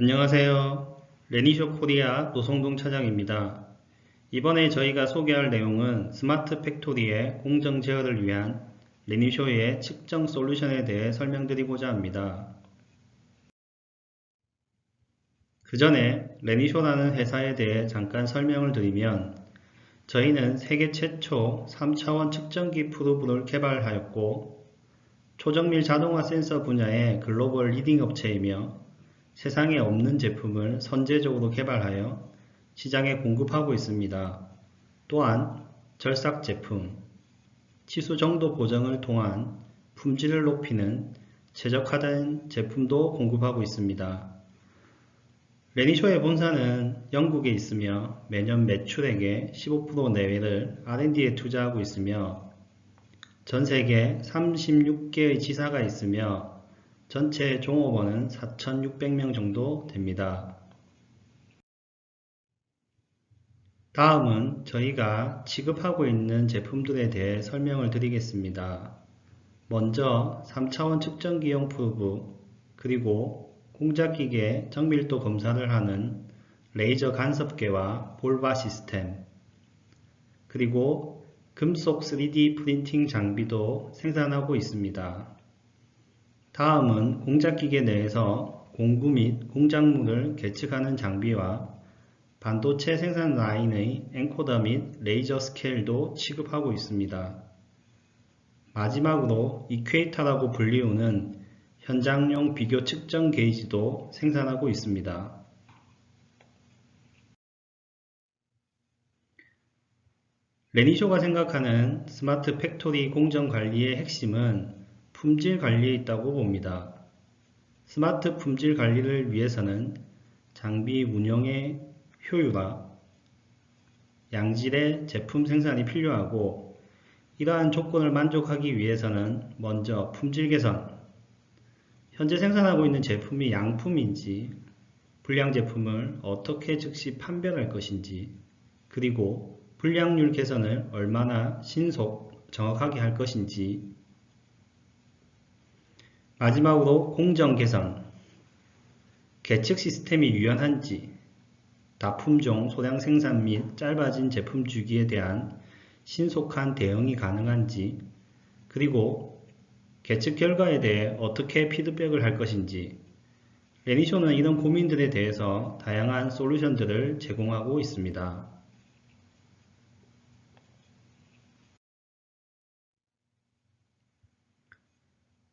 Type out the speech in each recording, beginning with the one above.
안녕하세요. 레니쇼 코리아 노성동 차장입니다. 이번에 저희가 소개할 내용은 스마트 팩토리의 공정 제어를 위한 레니쇼의 측정 솔루션에 대해 설명드리고자 합니다. 그 전에 레니쇼라는 회사에 대해 잠깐 설명을 드리면 저희는 세계 최초 3차원 측정기 프로브를 개발하였고 초정밀 자동화 센서 분야의 글로벌 리딩 업체이며 세상에 없는 제품을 선제적으로 개발하여 시장에 공급하고 있습니다. 또한 절삭 제품, 치수 정도 보정을 통한 품질을 높이는 최적화된 제품도 공급하고 있습니다. 레니쇼의 본사는 영국에 있으며 매년 매출액의 15% 내외를 R&D에 투자하고 있으며 전 세계 36개의 지사가 있으며 전체 종업원은 4,600명 정도 됩니다. 다음은 저희가 취급하고 있는 제품들에 대해 설명을 드리겠습니다. 먼저 3차원 측정기용 프로브 그리고 공작기계 정밀도 검사를 하는 레이저 간섭계와 볼바 시스템 그리고 금속 3D 프린팅 장비도 생산하고 있습니다. 다음은 공작기계 내에서 공구 및 공작물을 계측하는 장비와 반도체 생산 라인의 엔코더 및 레이저 스케일도 취급하고 있습니다. 마지막으로 이퀘이터라고 불리우는 현장용 비교 측정 게이지도 생산하고 있습니다. 레니쇼가 생각하는 스마트 팩토리 공정 관리의 핵심은 품질 관리에 있다고 봅니다. 스마트 품질 관리를 위해서는 장비 운영의 효율화, 양질의 제품 생산이 필요하고 이러한 조건을 만족하기 위해서는 먼저 품질 개선, 현재 생산하고 있는 제품이 양품인지 불량 제품을 어떻게 즉시 판별할 것인지 그리고 불량률 개선을 얼마나 신속 정확하게 할 것인지 마지막으로 공정 개선, 계측 시스템이 유연한지, 다품종 소량 생산 및 짧아진 제품 주기에 대한 신속한 대응이 가능한지, 그리고 계측 결과에 대해 어떻게 피드백을 할 것인지, 레니쇼는 이런 고민들에 대해서 다양한 솔루션들을 제공하고 있습니다.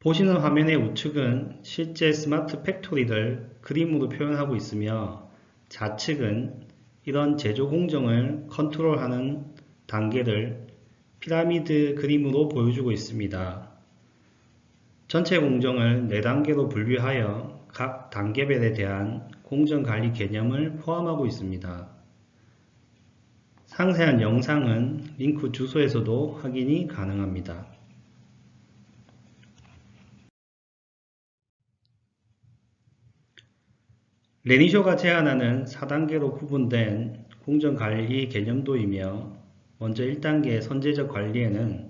보시는 화면의 우측은 실제 스마트 팩토리를 그림으로 표현하고 있으며 좌측은 이런 제조 공정을 컨트롤하는 단계를 피라미드 그림으로 보여주고 있습니다. 전체 공정을 4단계로 분류하여 각 단계별에 대한 공정관리 개념을 포함하고 있습니다. 상세한 영상은 링크 주소에서도 확인이 가능합니다. 레니쇼가 제안하는 4단계로 구분된 공정관리 개념도이며 먼저 1단계 선제적 관리에는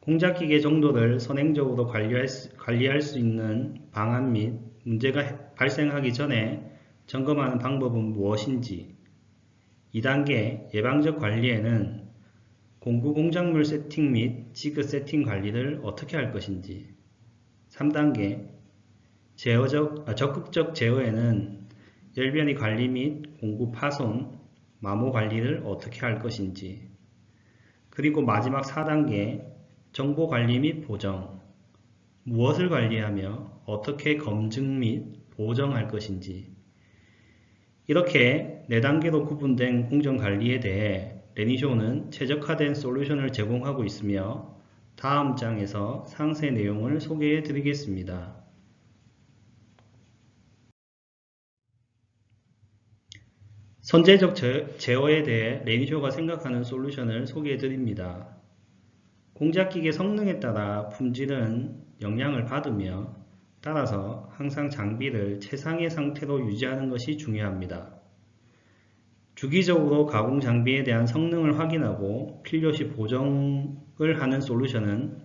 공작기계 정도를 선행적으로 관리할 수, 관리할 수 있는 방안 및 문제가 발생하기 전에 점검하는 방법은 무엇인지 2단계 예방적 관리에는 공구 공작물 세팅 및 지그 세팅 관리를 어떻게 할 것인지 3단계 제어적, 아, 적극적 제어에는 열변이 관리 및 공구 파손, 마모 관리를 어떻게 할 것인지. 그리고 마지막 4단계 정보 관리 및 보정. 무엇을 관리하며 어떻게 검증 및 보정할 것인지. 이렇게 4단계로 구분된 공정관리에 대해 레니쇼는 최적화된 솔루션을 제공하고 있으며 다음 장에서 상세 내용을 소개해 드리겠습니다. 선제적 제어에 대해 레니쇼가 생각하는 솔루션을 소개해 드립니다. 공작기계 성능에 따라 품질은 영향을 받으며 따라서 항상 장비를 최상의 상태로 유지하는 것이 중요합니다. 주기적으로 가공 장비에 대한 성능을 확인하고 필요시 보정을 하는 솔루션은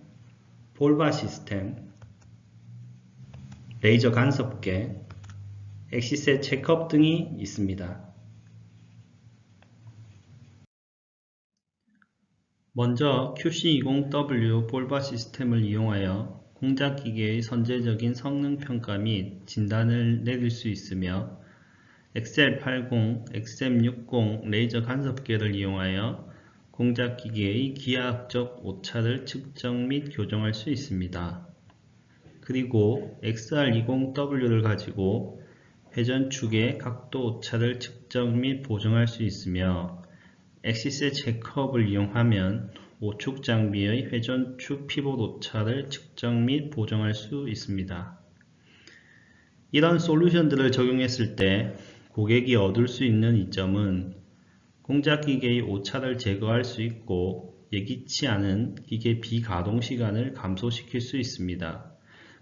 볼바 시스템, 레이저 간섭계, 엑시셋 체크업 등이 있습니다. 먼저 QC20W 볼바 시스템을 이용하여 공작기계의 선제적인 성능 평가 및 진단을 내릴 수 있으며 엑셀80, XM60 레이저 간섭계를 이용하여 공작기계의 기하학적 오차를 측정 및 교정할 수 있습니다. 그리고 XR20W를 가지고 회전축의 각도 오차를 측정 및 보정할 수 있으며 엑시스 체크업을 이용하면 오축 장비의 회전축 피봇 오차를 측정 및 보정할 수 있습니다. 이런 솔루션들을 적용했을 때 고객이 얻을 수 있는 이점은 공작 기계의 오차를 제거할 수 있고 예기치 않은 기계 비가동 시간을 감소시킬 수 있습니다.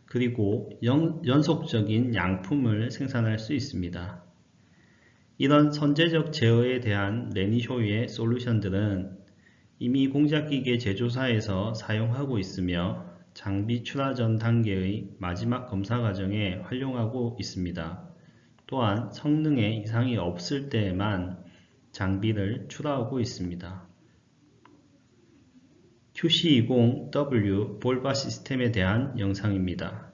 그리고 연, 연속적인 양품을 생산할 수 있습니다. 이런 선제적 제어에 대한 레니쇼의 솔루션들은 이미 공작기계 제조사에서 사용하고 있으며 장비 출하 전 단계의 마지막 검사 과정에 활용하고 있습니다. 또한 성능에 이상이 없을 때에만 장비를 출하하고 있습니다. QC20W 볼바 시스템에 대한 영상입니다.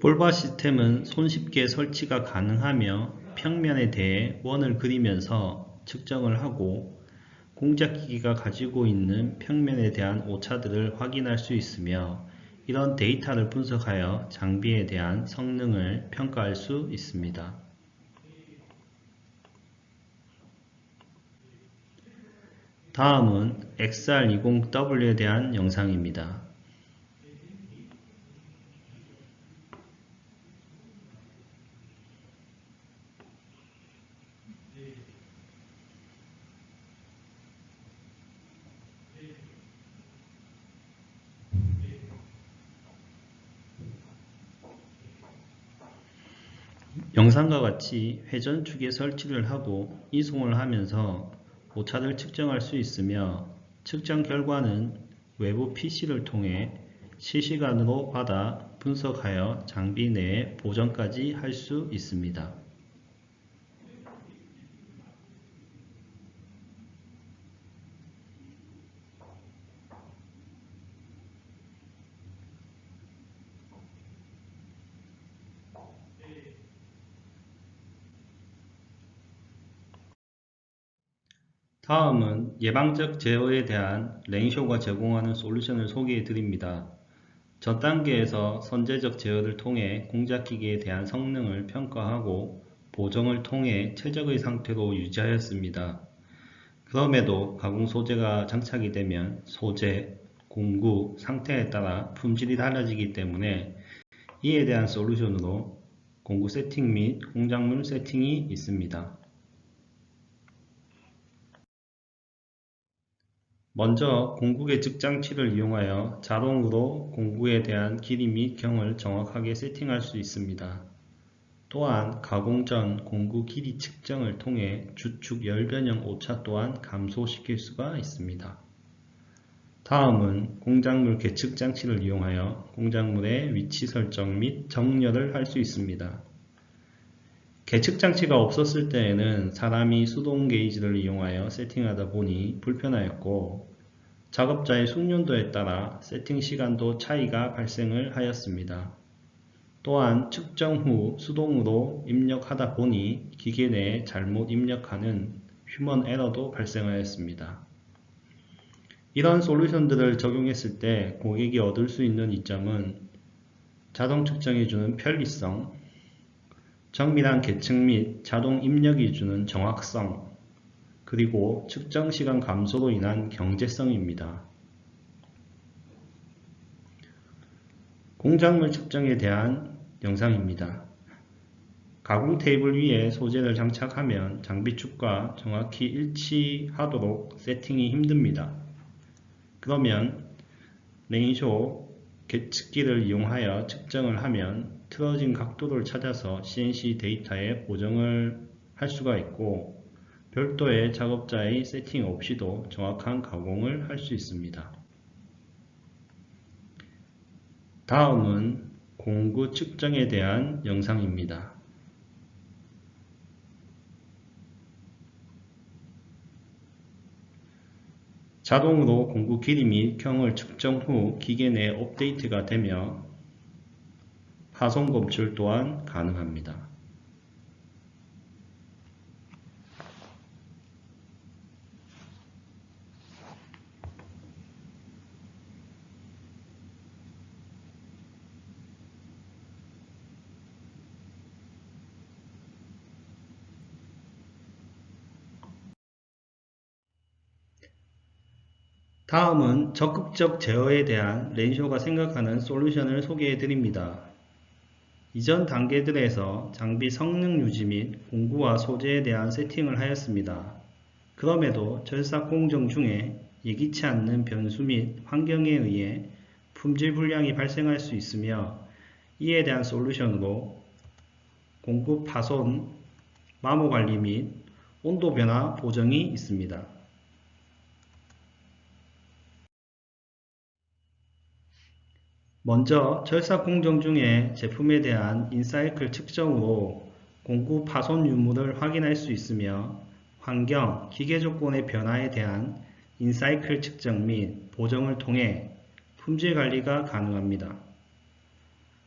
볼바 시스템은 손쉽게 설치가 가능하며 평면에 대해 원을 그리면서 측정을 하고 공작기기가 가지고 있는 평면에 대한 오차들을 확인할 수 있으며 이런 데이터를 분석하여 장비에 대한 성능을 평가할 수 있습니다. 다음은 XR20W에 대한 영상입니다. 영상과 같이 회전축에 설치를 하고 이송을 하면서 오차를 측정할 수 있으며 측정 결과는 외부 PC를 통해 실시간으로 받아 분석하여 장비 내에 보정까지 할 수 있습니다. 다음은 예방적 제어에 대한 랭쇼가 제공하는 솔루션을 소개해 드립니다. 전 단계에서 선제적 제어를 통해 공작기기에 대한 성능을 평가하고 보정을 통해 최적의 상태로 유지하였습니다. 그럼에도 가공 소재가 장착이 되면 소재, 공구, 상태에 따라 품질이 달라지기 때문에 이에 대한 솔루션으로 공구 세팅 및 공작물 세팅이 있습니다. 먼저 공구의 측장치를 이용하여 자동으로 공구에 대한 길이 및 경을 정확하게 세팅할 수 있습니다. 또한 가공 전 공구 길이 측정을 통해 주축 열 변형 오차 또한 감소시킬 수가 있습니다. 다음은 공작물 계측 장치를 이용하여 공작물의 위치 설정 및 정렬을 할 수 있습니다. 계측 장치가 없었을 때에는 사람이 수동 게이지를 이용하여 세팅하다 보니 불편하였고 작업자의 숙련도에 따라 세팅 시간도 차이가 발생을 하였습니다. 또한 측정 후 수동으로 입력하다 보니 기계 내에 잘못 입력하는 휴먼 에러도 발생하였습니다. 이런 솔루션들을 적용했을 때 고객이 얻을 수 있는 이점은 자동 측정해주는 편리성, 정밀한 계측 및 자동 입력이 주는 정확성, 그리고 측정 시간 감소로 인한 경제성입니다. 공작물 측정에 대한 영상입니다. 가공 테이블 위에 소재를 장착하면 장비축과 정확히 일치하도록 세팅이 힘듭니다. 그러면 레인쇼 계측기를 이용하여 측정을 하면 틀어진 각도를 찾아서 CNC 데이터에 보정을 할 수가 있고 별도의 작업자의 세팅 없이도 정확한 가공을 할 수 있습니다. 다음은 공구 측정에 대한 영상입니다. 자동으로 공구 길이 및 경을 측정 후 기계 내 업데이트가 되며 파손 검출 또한 가능합니다. 다음은 적극적 제어에 대한 렌쇼가 생각하는 솔루션을 소개해 드립니다. 이전 단계들에서 장비 성능 유지 및 공구와 소재에 대한 세팅을 하였습니다. 그럼에도 절삭 공정 중에 예기치 않는 변수 및 환경에 의해 품질 불량이 발생할 수 있으며 이에 대한 솔루션으로 공구 파손, 마모 관리 및 온도 변화 보정이 있습니다. 먼저 절삭 공정 중에 제품에 대한 인사이클 측정으로 공구 파손 유무를 확인할 수 있으며 환경, 기계 조건의 변화에 대한 인사이클 측정 및 보정을 통해 품질 관리가 가능합니다.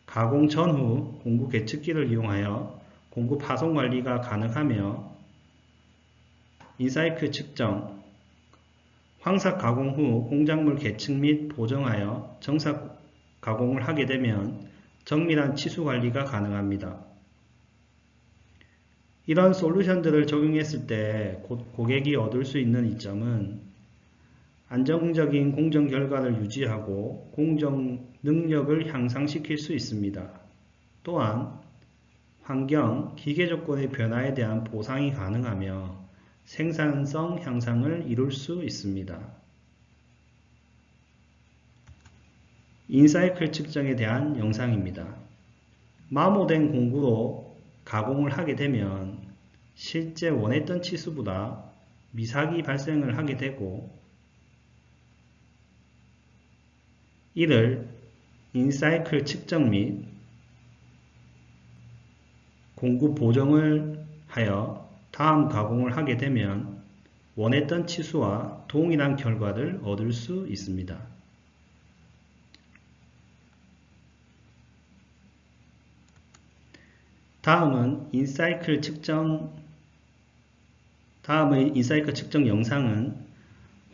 가공 전후 공구 계측기를 이용하여 공구 파손 관리가 가능하며 인사이클 측정, 황삭 가공 후 공작물 계측 및 보정하여 정삭 가공을 하게 되면 정밀한 치수 관리가 가능합니다. 이런 솔루션들을 적용했을 때 고객이 얻을 수 있는 이점은 안정적인 공정 결과를 유지하고 공정 능력을 향상시킬 수 있습니다. 또한 환경, 기계 조건의 변화에 대한 보상이 가능하며 생산성 향상을 이룰 수 있습니다. 인사이클 측정에 대한 영상입니다. 마모된 공구로 가공을 하게 되면 실제 원했던 치수보다 미삭이 발생을 하게 되고 이를 인사이클 측정 및 공구 보정을 하여 다음 가공을 하게 되면 원했던 치수와 동일한 결과를 얻을 수 있습니다. 다음은 인사이클 측정 다음의 인사이클 측정 영상은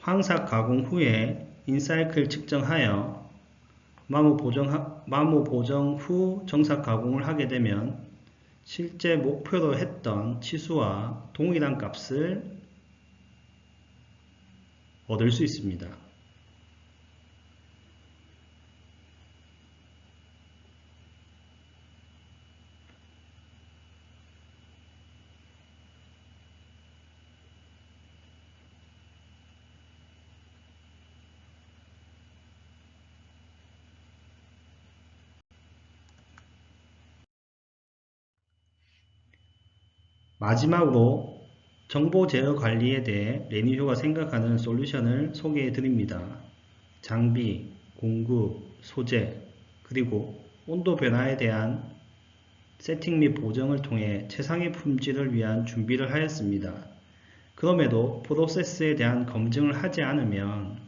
황삭 가공 후에 인사이클 측정하여 마모 보정, 마모 보정 후 정삭 가공을 하게 되면 실제 목표로 했던 치수와 동일한 값을 얻을 수 있습니다. 마지막으로 정보 제어 관리에 대해 레니쇼가 생각하는 솔루션을 소개해 드립니다. 장비, 공구, 소재, 그리고 온도 변화에 대한 세팅 및 보정을 통해 최상의 품질을 위한 준비를 하였습니다. 그럼에도 프로세스에 대한 검증을 하지 않으면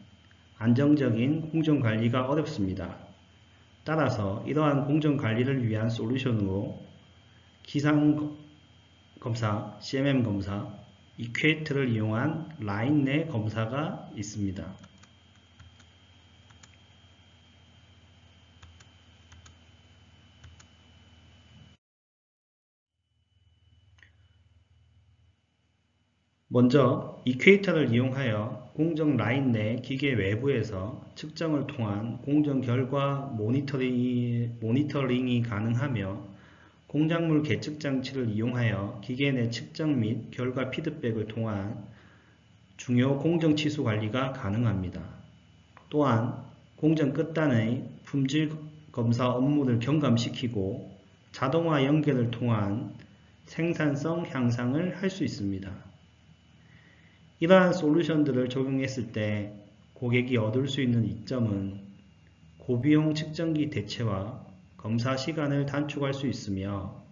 안정적인 공정관리가 어렵습니다. 따라서 이러한 공정관리를 위한 솔루션으로 기상 검사, CMM 검사, 이퀘이트를 이용한 라인 내 검사가 있습니다. 먼저 이퀘이터를 이용하여 공정 라인 내 기계 외부에서 측정을 통한 공정 결과 모니터링이, 모니터링이 가능하며 공작물 계측 장치를 이용하여 기계 내 측정 및 결과 피드백을 통한 중요 공정 치수 관리가 가능합니다. 또한 공정 끝단의 품질 검사 업무를 경감시키고 자동화 연결을 통한 생산성 향상을 할 수 있습니다. 이러한 솔루션들을 적용했을 때 고객이 얻을 수 있는 이점은 고비용 측정기 대체와 검사 시간을 단축할 수 있으며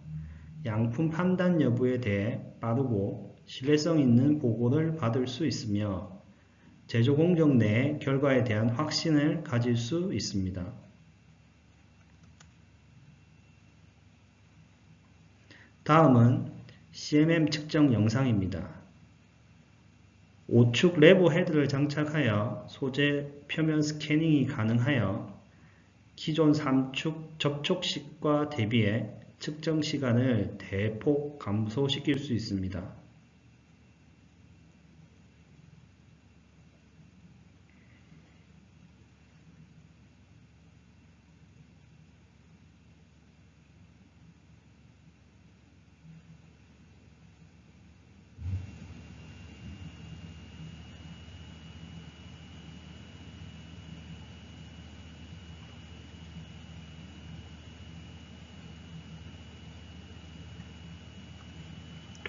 양품 판단 여부에 대해 빠르고 신뢰성 있는 보고를 받을 수 있으며 제조 공정 내 결과에 대한 확신을 가질 수 있습니다. 다음은 CMM 측정 영상입니다. 5축 레버 헤드를 장착하여 소재 표면 스캐닝이 가능하여 기존 3축 접촉식과 대비해 측정 시간을 대폭 감소시킬 수 있습니다.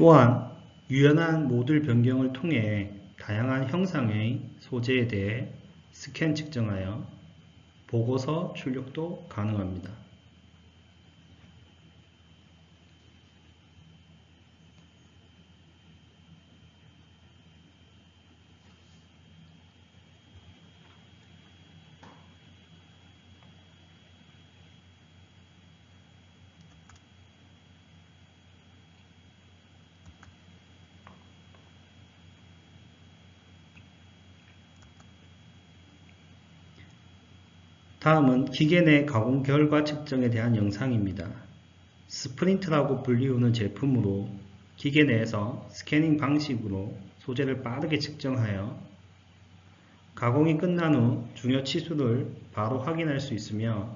또한 유연한 모듈 변경을 통해 다양한 형상의 소재에 대해 스캔 측정하여 보고서 출력도 가능합니다. 다음은 기계 내 가공 결과 측정에 대한 영상입니다. 스프린트라고 불리우는 제품으로 기계 내에서 스캐닝 방식으로 소재를 빠르게 측정하여 가공이 끝난 후 중요 치수를 바로 확인할 수 있으며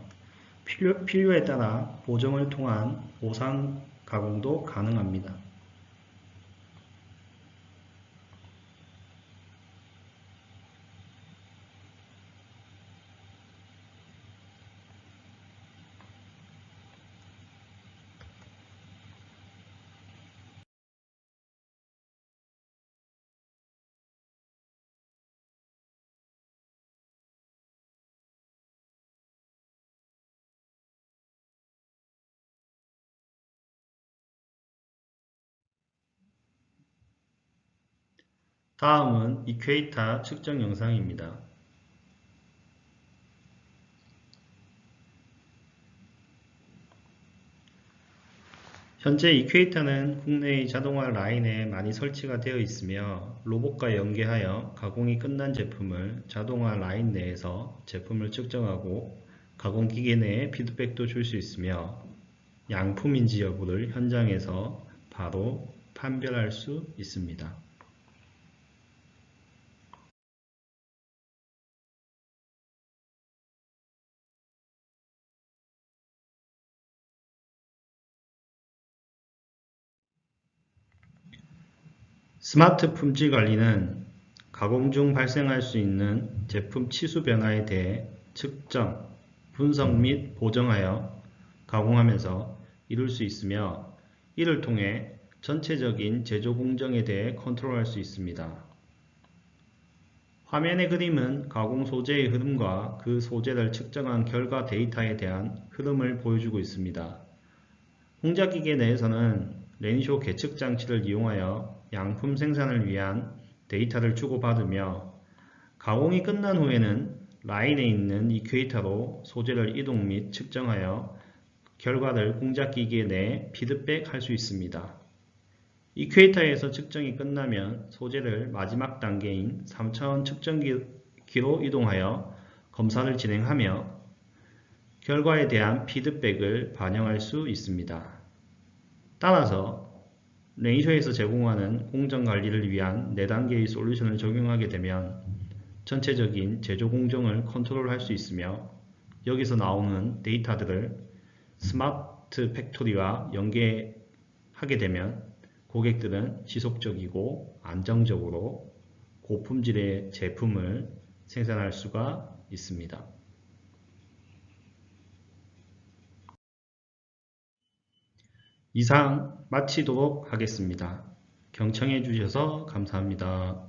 필요, 필요에 따라 보정을 통한 보상 가공도 가능합니다. 다음은 이퀘이타 측정 영상입니다. 현재 이퀘이타는 국내의 자동화 라인에 많이 설치가 되어 있으며 로봇과 연계하여 가공이 끝난 제품을 자동화 라인 내에서 제품을 측정하고 가공기계 내에 피드백도 줄 수 있으며 양품인지 여부를 현장에서 바로 판별할 수 있습니다. 스마트 품질 관리는 가공 중 발생할 수 있는 제품 치수 변화에 대해 측정, 분석 및 보정하여 가공하면서 이룰 수 있으며 이를 통해 전체적인 제조 공정에 대해 컨트롤할 수 있습니다. 화면의 그림은 가공 소재의 흐름과 그 소재를 측정한 결과 데이터에 대한 흐름을 보여주고 있습니다. 공작기계 내에서는 렌쇼 계측 장치를 이용하여 양품 생산을 위한 데이터를 주고받으며 가공이 끝난 후에는 라인에 있는 이퀘이터로 소재를 이동 및 측정하여 결과를 공작기기에 내 피드백할 수 있습니다. 이퀘이터에서 측정이 끝나면 소재를 마지막 단계인 3차원 측정기로 이동하여 검사를 진행하며 결과에 대한 피드백을 반영할 수 있습니다. 따라서 레이셔에서 제공하는 공정 관리를 위한 4단계의 솔루션을 적용하게 되면 전체적인 제조 공정을 컨트롤할 수 있으며 여기서 나오는 데이터들을 스마트 팩토리와 연계하게 되면 고객들은 지속적이고 안정적으로 고품질의 제품을 생산할 수가 있습니다. 이상 마치도록 하겠습니다. 경청해 주셔서 감사합니다.